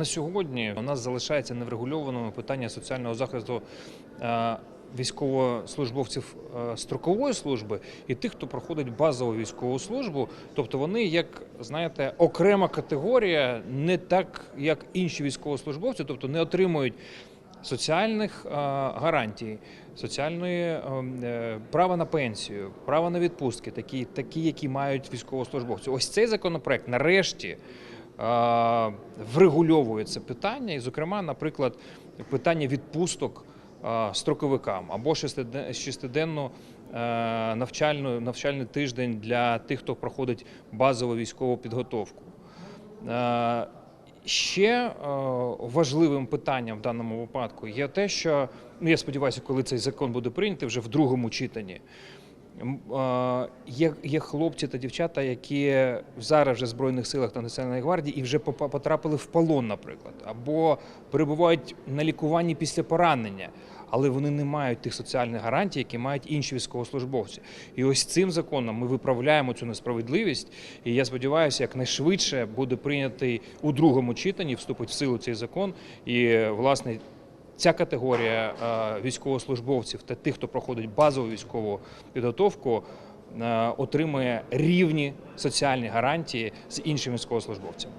На сьогодні у нас залишається неврегульованим питання соціального захисту е, військовослужбовців е, строкової служби і тих, хто проходить базову військову службу. Тобто вони, як знаєте, окрема категорія, не так як інші військовослужбовці, тобто не отримують. Соціальних е, гарантій, соціальної права на пенсію, права на відпустки, такі, такі, які мають військовослужбовці. Ось цей законопроект нарешті врегульовує це питання, і, зокрема, наприклад, питання відпусток е, строковикам або шестиден- шестиденну е, навчальну навчальний тиждень для тих, хто проходить базову військову підготовку. Е, Ще е, важливим питанням в даному випадку є те, що ну я сподіваюся, коли цей закон буде прийнятий вже в другому читанні. Є, є хлопці та дівчата, які зараз вже в Збройних силах та Національної гвардії і вже потрапили в полон, наприклад, або перебувають на лікуванні після поранення, але вони не мають тих соціальних гарантій, які мають інші військовослужбовці. І ось цим законом ми виправляємо цю несправедливість. І я сподіваюся, якнайшвидше буде прийнятий у другому читанні, вступить в силу цей закон. І власне ця категорія е, військовослужбовців та тих, хто проходить базову військову підготовку, е, отримує рівні соціальні гарантії з іншими військовослужбовцями.